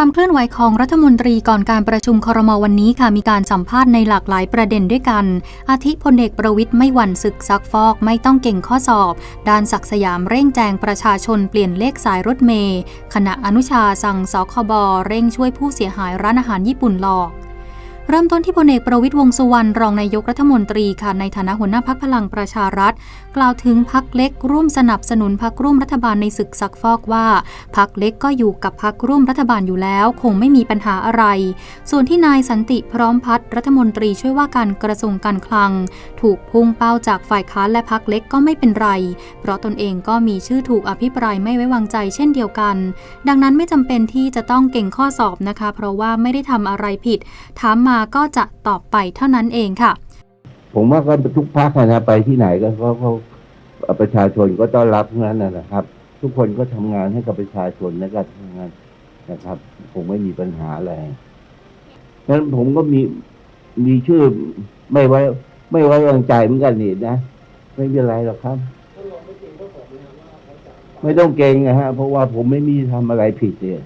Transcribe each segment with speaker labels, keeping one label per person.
Speaker 1: ความเคลื่อนไหวของรัฐมนตรีก่อนการประชุมครมวันนี้ค่ะมีการสัมภาษณ์ในหลากหลายประเด็นด้วยกัน อาทิพลเอกประวิทย์ไม่หวั่นศึกซักฟอกไม่ต้องเก่งข้อสอบ ด้านศักดิ์สยามเร่งแจงประชาชนเปลี่ยนเลขสายรถเมย์ขณะอนุชาสั่งสคบเร่งช่วยผู้เสียหายร้านอาหารญี่ปุ่นหลอก เริ่มต้นที่พลเอกประวิทย์วงสุวรรณรองนายกรัฐมนตรีค่ะในฐานะหัวหน้าพักพลังประชารัฐ กล่าวถึงพักเล็กร่วมสนับสนุนพักร่วมรัฐบาลในศึกซักฟอกว่าพักเล็กก็อยู่กับพักร่วมรัฐบาลอยู่แล้ว คงไม่มีปัญหาอะไร ส่วนที่นายสันติพร้อมพัฒน์รัฐมนตรีช่วยว่าการกระทรวงการคลัง ถูกพุ่งเป้าจากฝ่ายค้านและพักเล็กก็ไม่เป็นไร เพราะตนเองก็มีชื่อถูกอภิปรายไม่ไว้วางใจเช่นเดียวกัน ดังนั้นไม่จำเป็นที่จะต้องเก่งข้อสอบนะคะ เพราะว่าไม่ได้ทำอะไรผิดถามมาก็จะตอบไปเท่านั้นเองค่ะ
Speaker 2: ผมว่าก็ทุกภาคนะไปที่ไหนก็เขาเขาประชาชนก็ต้อนรับทั้งนั้นนะครับ ทุกคนก็ทำงานให้กับประชาชนในการทำงานนะครับคงไม่มีปัญหาอะไรนั้นผมก็มีมีชื่อไม่ไว้ ไม่ไว้วางใจเหมือนกันนี่นะไม่เป็นไรหรอกครับ ไม่ต้องเก่งนะฮะ เพราะว่าผมไม่มีทำอะไรผิดเนี่ย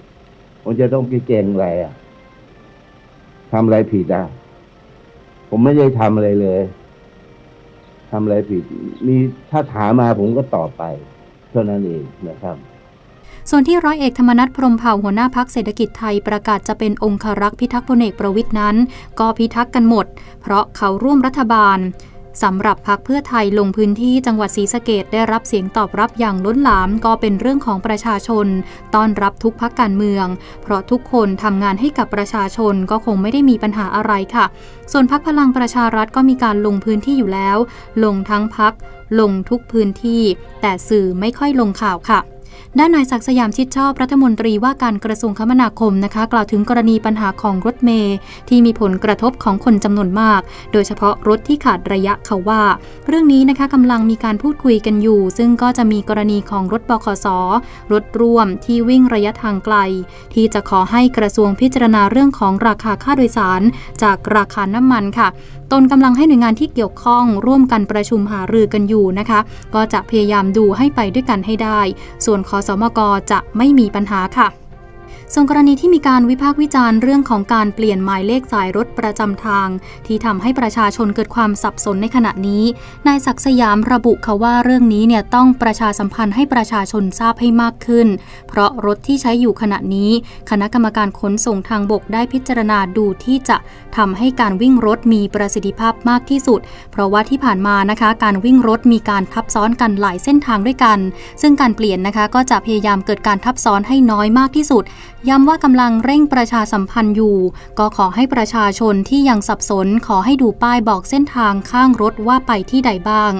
Speaker 2: ผมจะต้องไปเก่งอะไรอะ ทำอะไรผิดอะ ผมไม่ได้ทำอะไรเลยทำอะไรผิด มีถ้าถามมาผมก็ตอบไป เท่านั้นเองนะครับ
Speaker 1: ส่วนที่ร้อยเอกธรรมนัฐพรมเผ่าหัวหน้าพักเศรษฐกิจไทยประกาศจะเป็นองครักษ์พิทักษ์พลเอกประวิทย์นั้น ก็พิทักษ์กันหมด เพราะเขาร่วมรัฐบาล สำหรับพักเพื่อไทยลงพื้นที่จังหวัดศรีสะเกดได้รับเสียงตอบรับอย่างล้นหลามก็เป็นเรื่องของประชาชน ต้อนรับทุกพักการเมือง เพราะทุกคนทำงานให้กับประชาชนก็คงไม่ได้มีปัญหาอะไรค่ะ ส่วนพักพลังประชารัฐก็มีการลงพื้นที่อยู่แล้ว ลงทั้งพัก ลงทุกพื้นที่ แต่สื่อไม่ค่อยลงข่าวค่ะ ด้านนายศักสยามชิดชอบรัฐมนตรีว่าการกระทรวงคมนาคมนะคะ กล่าวถึงกรณีปัญหาของรถเมย์ที่มีผลกระทบของคนจำนวนมาก โดยเฉพาะรถที่ขาดระยะเขาว่า เรื่องนี้นะคะกำลังมีการพูดคุยกันอยู่ ซึ่งก็จะมีกรณีของรถบขสรถร่วมที่วิ่งระยะทางไกล ที่จะขอให้กระทรวงพิจารณาเรื่องของราคาค่าโดยสาร จากราคาน้ำมันค่ะตนกำลังให้หน่วยงานที่เกี่ยวข้องร่วมกันประชุมหารือกันอยู่นะคะ ก็จะพยายามดูให้ไปด้วยกันให้ได้ ส่วนคอสมกจะไม่มีปัญหาค่ะ ส่วนกรณีที่มีการวิพากษ์วิจารณ์เรื่องของการเปลี่ยนหมายเลขสายรถประจำทาง ที่ทำให้ประชาชนเกิดความสับสนในขณะนี้ นายศักสยามระบุค่ะว่าเรื่องนี้เนี่ยต้องประชาสัมพันธ์ให้ประชาชนทราบให้มากขึ้น เพราะรถที่ใช้อยู่ขณะนี้ คณะกรรมการขนส่งทางบกได้พิจารณาดูที่จะทำให้การวิ่งรถมีประสิทธิภาพมากที่สุด เพราะว่าที่ผ่านมานะคะ การวิ่งรถมีการทับซ้อนกันหลายเส้นทางด้วยกัน ซึ่งการเปลี่ยนนะคะก็จะพยายามเกิดการทับซ้อนให้น้อยมากที่สุดย้ำว่ากำลังเร่งประชาสัมพันธ์อยู่ ก็ขอให้ประชาชนที่ยังสับสนขอให้ดูป้ายบอกเส้นทางข้างรถว่าไปที่ใดบ้าง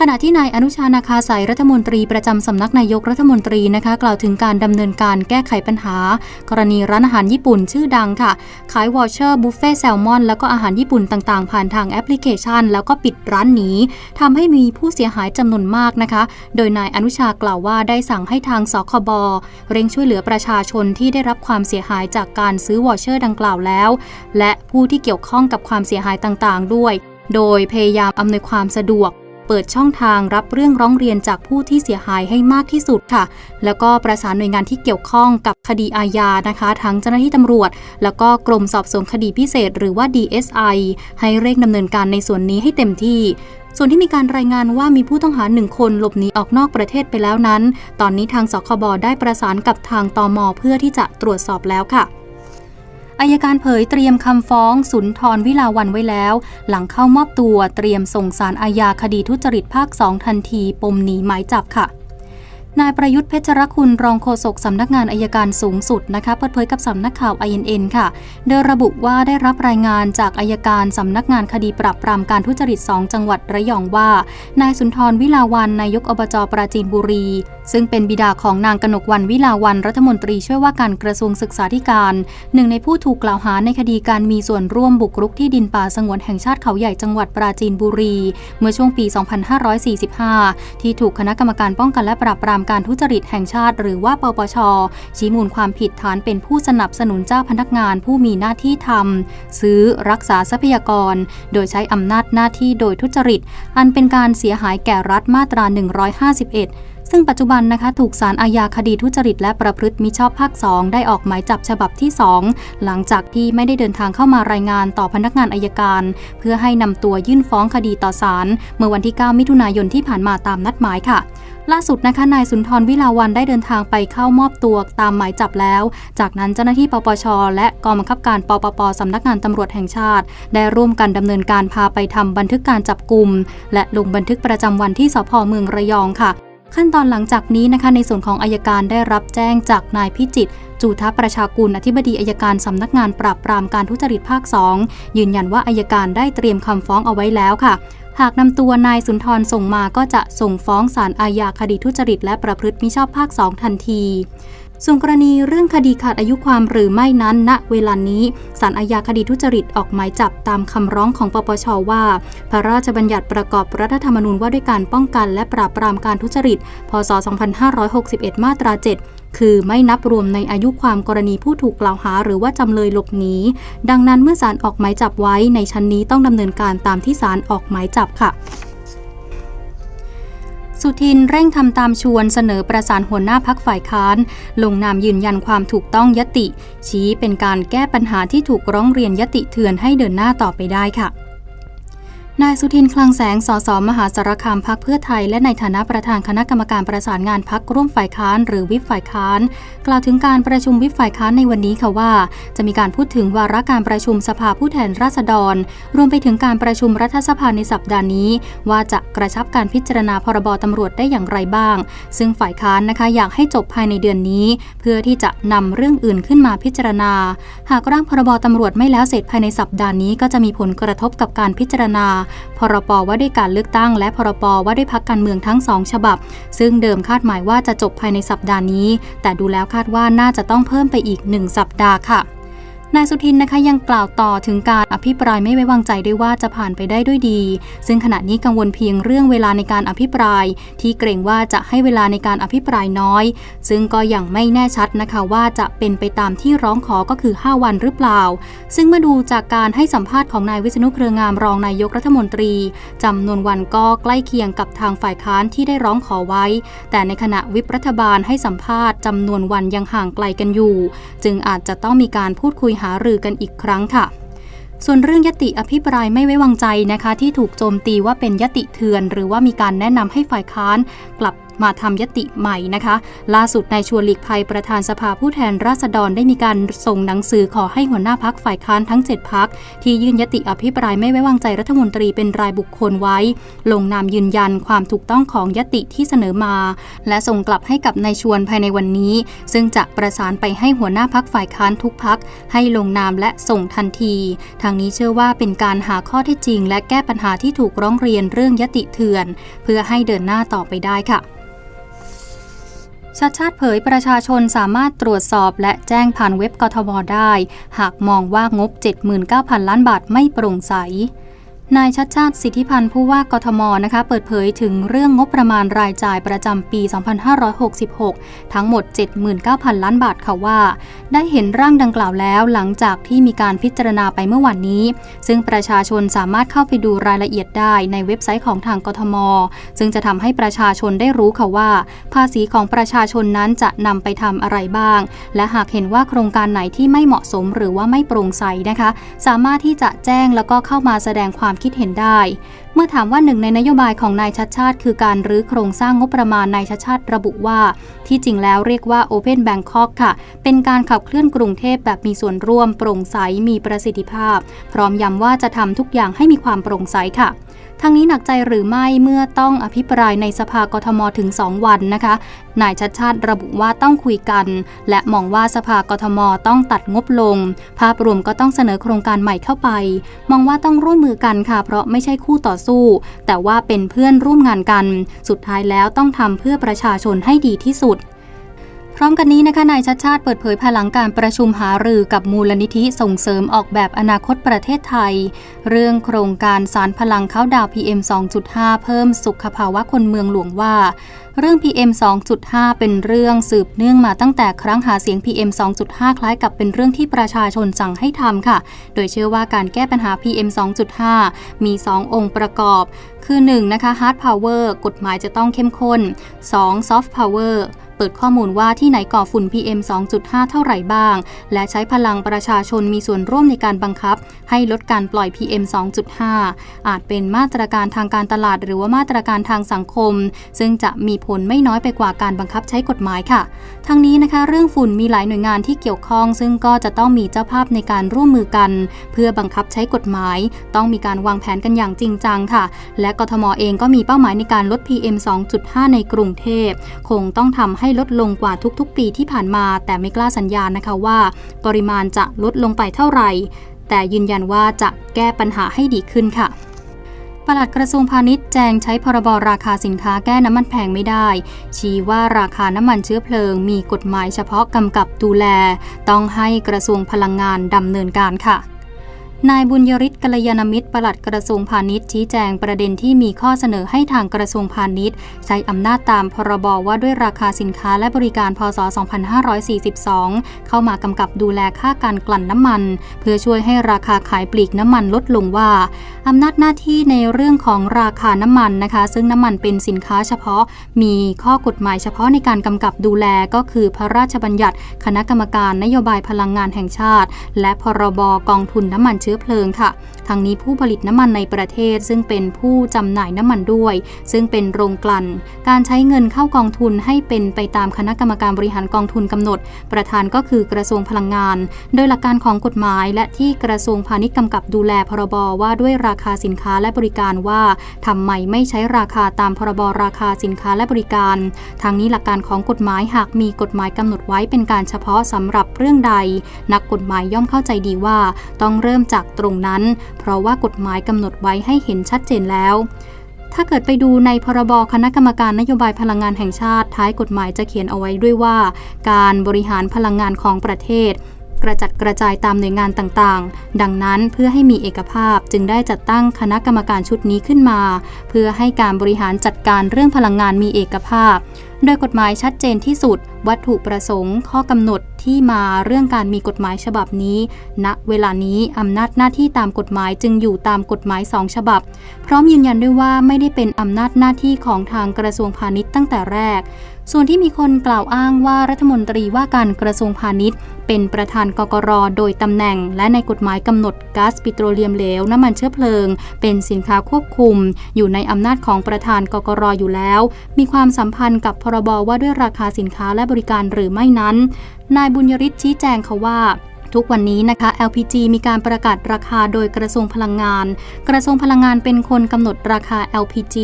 Speaker 1: ขณะที่นายอนุชานาคาสายรัฐมนตรีประจำสำนักนายกรัฐมนตรีนะคะ กล่าวถึงการดำเนินการแก้ไขปัญหา กรณีร้านอาหารญี่ปุ่นชื่อดังค่ะ ขายวอเชอร์บุฟเฟ่แซลมอนแล้วก็อาหารญี่ปุ่นต่างๆ ผ่านทางแอปพลิเคชัน แล้วก็ปิดร้านหนีทำให้มีผู้เสียหายจำนวนมากนะคะ โดยนายอนุชากล่าวว่าได้สั่งให้ทางสคบเร่งช่วยเหลือประชาชนที่ได้รับความเสียหายจากการซื้อวอเชอร์ดังกล่าวแล้ว และผู้ที่เกี่ยวข้องกับความเสียหายต่างๆ ด้วย โดยพยายามอำนวยความสะดวก เปิดช่องทางรับเรื่องร้องเรียนจากผู้ที่เสียหายให้มากที่สุดค่ะ แล้วก็ประสานหน่วยงานที่เกี่ยวข้องกับคดีอาญานะคะ ทั้งเจ้าหน้าที่ตำรวจ แล้วก็กรมสอบสวนคดีพิเศษ หรือว่า DSI ให้เร่งดำเนินการในส่วนนี้ให้เต็มที่ส่วนที่มีการรายงานว่ามีผู้ต้องหาหนึ่งคนหลบหนีออกนอกประเทศไปแล้วนั้น ตอนนี้ทางสคบได้ประสานกับทางตมเพื่อที่จะตรวจสอบแล้วค่ะ อายการเผยเตรียมคำฟ้องสุนทรวิลาวันไว้แล้ว หลังเข้ามอบตัวเตรียมส่งสารอาญาคดีทุจริตภาค2ทันที ปมหนีหมายจับค่ะนายประยุทธ์เพชรคุณรองโฆษกสำนักงานอายการสูงสุดนะคะเปิดเผยกับสำนักข่าว INN ค่ะโดยระบุว่าได้รับรายงานจากอายการสำนักงานคดีปราบปรามการทุจริต 2 จังหวัดระยองว่า นายสุนทรวิลาวันนายกอบจปราจีนบุรี ซึ่งเป็นบิดาของนางกนกวันวิลาวันรัฐมนตรีช่วยว่าการกระทรวงศึกษาธิการ หนึ่งในผู้ถูกกล่าวหาในคดีการมีส่วนร่วมบุกรุกที่ดินป่าสงวนแห่งชาติเขาใหญ่จังหวัดปราจีนบุรี เมื่อช่วงปี 2545 ที่ถูกคณะกรรมการป้องกันและปราบปรามการทุจริตแห่งชาติ หรือว่าปปช ชี้มูลความผิดฐานเป็นผู้สนับสนุนเจ้าพนักงานผู้มีหน้าที่ทำซื้อรักษาทรัพยากร โดยใช้อำนาจหน้าที่โดยทุจริต อันเป็นการเสียหายแก่รัฐมาตรา 151 ซึ่งปัจจุบันนะคะถูกสารอาญาคดีทุจริตและประพฤติมิชอบภาค 2 ได้ออกหมายจับฉบับที่ 2 หลังจากที่ไม่ได้เดินทางเข้ามารายงานต่อพนักงานอายการ เพื่อให้นำตัวยื่นฟ้องคดีต่อศาลเมื่อวันที่ 9 มิถุนายนที่ผ่านมาตามนัดหมายค่ะล่าสุดนะคะนายสุนทรวิลาวันได้เดินทางไปเข้ามอบตัวตามหมายจับแล้ว จากนั้นเจ้าหน้าที่ปปช และกองบังคับการปปปสำนักงานตำรวจแห่งชาติ ได้ร่วมกันดำเนินการพาไปทำบันทึกการจับกลุ่มและลงบันทึกประจำวันที่สพเมืองระยองค่ะ ขั้นตอนหลังจากนี้นะคะ ในส่วนของอายการได้รับแจ้งจากนายพิจิตรจูทประชากุลอธิบดีอายการสำนักงานปราบปรามการทุจริตภาค 2 ยืนยันว่าอายการได้เตรียมคำฟ้องเอาไว้แล้วค่ะ หากนำตัวนายสุนทรส่งมาก็จะส่งฟ้องศาลอาญาคดีทุจริตและประพฤติมิชอบภาค 2 ทันที ส่วนกรณีเรื่องคดีขาดอายุความหรือไม่นั้นณเวลานี้ศาลอาญาคดีทุจริตออกหมายจับตามคำร้องของปปชว่า พระราชบัญญัติประกอบรัฐธรรมนูญว่าด้วยการป้องกันและปราบปรามการทุจริต พศ 2561 มาตรา 7คือไม่นับรวมในอายุความกรณีผู้ถูกกล่าวหาหรือว่าจำเลยหลบหนีดังนั้นเมื่อศาลออกหมายจับไว้ในชั้นนี้ต้องดำเนินการตามที่ศาลออกหมายจับค่ะ สุทินเร่งทำตามชวนเสนอประสานหัวหน้าพักฝ่ายค้าน ลงนามยืนยันความถูกต้องยติ ชี้เป็นการแก้ปัญหาที่ถูกร้องเรียนยติเถื่อนให้เดินหน้าต่อไปได้ค่ะ นายสุทินคลังแสง สสมหาสารคามพักเพื่อไทย และในฐานะประธานคณะกรรมการประสานงานพักร่วมฝ่ายค้าน หรือวิปฝ่ายค้าน กล่าวถึงการประชุมวิปฝ่ายค้านในวันนี้ค่ะว่า จะมีการพูดถึงวาระการประชุมสภาผู้แทนราษฎร รวมไปถึงการประชุมรัฐสภาในสัปดาห์นี้ ว่าจะกระชับการพิจารณาพรบตำรวจได้อย่างไรบ้าง ซึ่งฝ่ายค้านนะคะอยากให้จบภายในเดือนนี้ เพื่อที่จะนำเรื่องอื่นขึ้นมาพิจารณา หากร่างพรบตำรวจไม่แล้วเสร็จภายในสัปดาห์นี้ ก็จะมีผลกระทบกับการพิจารณาพรบว่าด้วยการเลือกตั้ง และพรบว่าด้วยพักการเมืองทั้งสองฉบับ ซึ่งเดิมคาดหมายว่าจะจบภายในสัปดาห์นี้ แต่ดูแล้วคาดว่าน่าจะต้องเพิ่มไปอีกหนึ่งสัปดาห์ค่ะ นายสุทินนะคะยังกล่าวต่อถึงการอภิปรายไม่ไว้วางใจด้วยว่าจะผ่านไปได้ด้วยดี ซึ่งขณะนี้กังวลเพียงเรื่องเวลาในการอภิปราย ที่เกรงว่าจะให้เวลาในการอภิปรายน้อย ซึ่งก็ยังไม่แน่ชัดนะคะว่าจะเป็นไปตามที่ร้องขอก็คือ 5 วันหรือเปล่า ซึ่งเมื่อดูจากการให้สัมภาษณ์ของนายวิษณุเครืองามรองนายกรัฐมนตรีจำนวนวันก็ใกล้เคียงกับทางฝ่ายค้านที่ได้ร้องขอไว้ แต่ในขณะวิปรัฐบาลให้สัมภาษณ์จำนวนวันยังห่างไกลกันอยู่ จึงอาจจะต้องมีการพูดคุยหารือกันอีกครั้งค่ะ ส่วนเรื่องยติอภิปรายไม่ไว้วางใจนะคะ ที่ถูกโจมตีว่าเป็นยติเถื่อน หรือว่ามีการแนะนำให้ฝ่ายค้าน กลับ มาทำยติใหม่นะคะ ล่าสุดนายชวนหลีกภัยประธานสภาผู้แทนราษฎรได้มีการส่งหนังสือขอให้หัวหน้าพักฝ่ายค้านทั้ง 7 พัก ที่ยื่นยติอภิปรายไม่ไว้วางใจรัฐมนตรีเป็นรายบุคคลไว้ ลงนามยืนยันความถูกต้องของยติที่เสนอมา และส่งกลับให้กับนายชวนภายในวันนี้ ซึ่งจะประสานไปให้หัวหน้าพักฝ่ายค้านทุกพักให้ลงนามและส่งทันที ทางนี้เชื่อว่าเป็นการหาข้อเท็จจริง และแก้ปัญหาที่ถูกร้องเรียนเรื่องยติเถื่อน เพื่อให้เดินหน้าต่อไปได้ค่ะ ชัดชาติเผยประชาชนสามารถตรวจสอบและแจ้งผ่านเว็บกทมได้ หากมองว่างบ 79,000 ล้านบาทไม่โปร่งใส นายชัดชาติสิทธิพันธ์ผู้ว่ากทมนะคะ เปิดเผยถึงเรื่องงบประมาณรายจ่ายประจำปี 2566 ทั้งหมด 79,000 ล้านบาทค่ะว่า ได้เห็นร่างดังกล่าวแล้วหลังจากที่มีการพิจารณาไปเมื่อวานนี้ ซึ่งประชาชนสามารถเข้าไปดูรายละเอียดได้ในเว็บไซต์ของทางกทม ซึ่งจะทำให้ประชาชนได้รู้ค่ะว่า ภาษีของประชาชนนั้นจะนำไปทำอะไรบ้าง และหากเห็นว่าโครงการไหนที่ไม่เหมาะสมหรือว่าไม่โปร่งใสนะคะ สามารถที่จะแจ้งแล้วก็เข้ามาแสดงความคิดเห็นได้ เมื่อถามว่าหนึ่งในนโยบายของนายชัดชาติ คือการรื้อโครงสร้างงบประมาณนายชัดชาติระบุว่า ที่จริงแล้วเรียกว่า Open Bangkok ค่ะ เป็นการขับเคลื่อนกรุงเทพแบบมีส่วนร่วม โปร่งใสมีประสิทธิภาพ พร้อมย้ำว่าจะทำทุกอย่างให้มีความโปร่งใสค่ะ ทั้งนี้หนักใจหรือไม่เมื่อต้องอภิปรายในสภากทมถึง 2 วันนะคะ นายชัดชาติระบุว่าต้องคุยกัน และมองว่าสภากทมต้องตัดงบลง ภาพรวมก็ต้องเสนอโครงการใหม่เข้าไป มองว่าต้องร่วมมือกันค่ะ เพราะไม่ใช่คู่ต่อสู้ แต่ว่าเป็นเพื่อนร่วมงานกัน สุดท้ายแล้วต้องทำเพื่อประชาชนให้ดีที่สุด พร้อมกันนี้นะคะนายชัดชาติเปิดเผยภายหลังการประชุมหารือกับมูลนิธิส่งเสริมออกแบบอนาคตประเทศไทย เรื่องโครงการสารพลังเข้าดาว PM 2.5 เพิ่มสุขภาวะคนเมืองหลวงว่า เรื่อง PM 2.5 เป็นเรื่องสืบเนื่องมาตั้งแต่ครั้งหาเสียง PM 2.5 คล้ายกับเป็นเรื่องที่ประชาชนสั่งให้ทำค่ะ โดยเชื่อว่าการแก้ปัญหา PM 2.5 มี 2 องค์ประกอบ คือ 1. นะคะ Hard Power กฎหมายจะต้องเข้มข้น 2. Soft Power เปิดข้อมูลว่าที่ไหนก่อฝุ่น PM 2.5 เท่าไหร่บ้าง และใช้พลังประชาชนมีส่วนร่วมในการบังคับ ให้ลดการปล่อย PM 2.5 อาจเป็นมาตรการทางการตลาด หรือว่ามาตรการทางสังคม ซึ่งจะมีผลไม่น้อยไปกว่าการบังคับใช้กฎหมายค่ะ ทั้งนี้นะคะ เรื่องฝุ่นมีหลายหน่วยงานที่เกี่ยวข้อง ซึ่งก็จะต้องมีเจ้าภาพในการร่วมมือกัน เพื่อบังคับใช้กฎหมาย ต้องมีการวางแผนกันอย่างจริงจังค่ะ และกทมเองก็มีเป้าหมายในการลด PM 2.5 ในกรุงเทพคงต้องทำให้ลดลงกว่าทุกๆ ปีที่ผ่านมา แต่ไม่กล้าสัญญาณนะคะว่า ปริมาณจะลดลงไปเท่าไหร่ แต่ยืนยันว่าจะแก้ปัญหาให้ดีขึ้นค่ะปลัดกระทรวงพาณิชย์แจงใช้พรบราคาสินค้าแก้น้ำมันแพงไม่ได้ ชี้ว่าราคาน้ำมันเชื้อเพลิง มีกฎหมายเฉพาะกำกับดูแล ต้องให้กระทรวงพลังงานดำเนินการค่ะ นายบุญยริศกัลยาณมิตรปลัดกระทรวงพาณิชย์ชี้แจงประเด็นที่มีข้อเสนอให้ทางกระทรวงพาณิชย์ ใช้อำนาจตามพรบว่าด้วยราคาสินค้าและบริการพศ 2542 เข้ามากำกับดูแลค่าการกลั่นน้ำมัน เพื่อช่วยให้ราคาขายปลีกน้ำมันลดลงว่าอำนาจหน้าที่ในเรื่องของราคาน้ำมันนะคะ ซึ่งน้ำมันเป็นสินค้าเฉพาะ มีข้อกฎหมายเฉพาะในการกำกับดูแลก็คือพระราชบัญญัติ คณะกรรมการนโยบายพลังงานแห่งชาติ และพรบกองทุนน้ำมันชื้อเพลิงค่ะ ทางนี้ผู้ผลิตน้ำมันในประเทศซึ่งเป็นผู้จำหน่ายน้ำมันด้วย ซึ่งเป็นโรงกลั่น การใช้เงินเข้ากองทุนให้เป็นไปตามคณะกรรมการบริหารกองทุนกำหนด ประธานก็คือกระทรวงพลังงาน โดยหลักการของกฎหมาย และที่กระทรวงพาณิชย์กำกับดูแลพรบว่าด้วยราคาสินค้าและบริการว่าทำไมไม่ใช้ราคาตามพรบราคาสินค้าและบริการ ทางนี้หลักการของกฎหมายหากมีกฎหมายกำหนดไว้เป็นการเฉพาะสำหรับเรื่องใด นักกฎหมายย่อมเข้าใจดีว่า ต้องเริ่มจากากตรงนั้น เพราะว่ากฎหมายกำหนดไว้ให้เห็นชัดเจนแล้ว ถ้าเกิดไปดูในพรบคณะกรรมการนโยบายพลังงานแห่งชาติ ท้ายกฎหมายจะเขียนเอาไว้ด้วยว่า การบริหารพลังงานของประเทศ ระจัดกระจายตามหน่วยงานต่างๆ ดังนั้นเพื่อให้มีเอกภาพจึงได้จัดตั้งคณะกรรมการชุดนี้ขึ้นมา เพื่อให้การบริหารจัดการเรื่องพลังงานมีเอกภาพ โดยกฎหมายชัดเจนที่สุด วัตถุประสงค์ ข้อกำหนดที่มาเรื่องการมีกฎหมายฉบับนี้ณเวลานี้อำนาจหน้าที่ตามกฎหมายจึงอยู่ตามกฎหมายสองฉบับ พร้อมยืนยันด้วยว่าไม่ได้เป็นอำนาจหน้าที่ของทางกระทรวงพาณิชย์ตั้งแต่แรก ส่วนที่มีคนกล่าวอ้างว่ารัฐมนตรีว่าการกระทรวงพาณิชย์ เป็นประธานกกรโดยตำแหน่ง และในกฎหมายกำหนดก๊าซปิโตรเลียมเหลวน้ำมันเชื้อเพลิง เป็นสินค้าควบคุม อยู่ในอำนาจของประธานกกรอยู่แล้ว มีความสัมพันธ์กับพรบว่าด้วยราคาสินค้าและบริการหรือไม่นั้น นายบุญยริศชี้แจงเขาว่า ทุกวันนี้นะคะ LPG มีการประกาศราคาโดยกระทรวงพลังงาน กระทรวงพลังงานเป็นคนกำหนดราคา LPG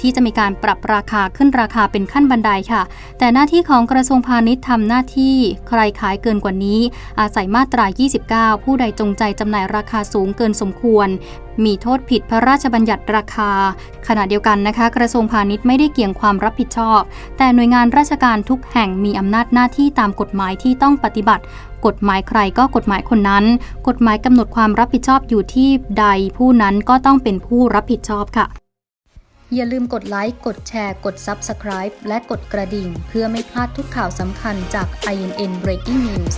Speaker 1: ที่จะมีการปรับราคาขึ้นราคาเป็นขั้นบันไดค่ะ แต่หน้าที่ของกระทรวงพาณิชย์ทำหน้าที่ใครขายเกินกว่านี้ อาศัยมาตรา 29 ผู้ใดจงใจจำหน่ายราคาสูงเกินสมควร มีโทษผิดพระราชบัญญัติราคา ขณะเดียวกันนะคะ กระทรวงพาณิชย์ไม่ได้เกี่ยงความรับผิดชอบ แต่หน่วยงานราชการทุกแห่งมีอำนาจหน้าที่ตามกฎหมายที่ต้องปฏิบัติ กฎหมายใครก็กฎหมายคนนั้น กฎหมายกำหนดความรับผิดชอบอยู่ที่ใดผู้นั้นก็ต้องเป็นผู้รับผิดชอบค่ะอย่าลืมกดไลค์ กดแชร์ กด Subscribe และกดกระดิ่ง เพื่อไม่พลาดทุกข่าวสำคัญจาก INN Breaking News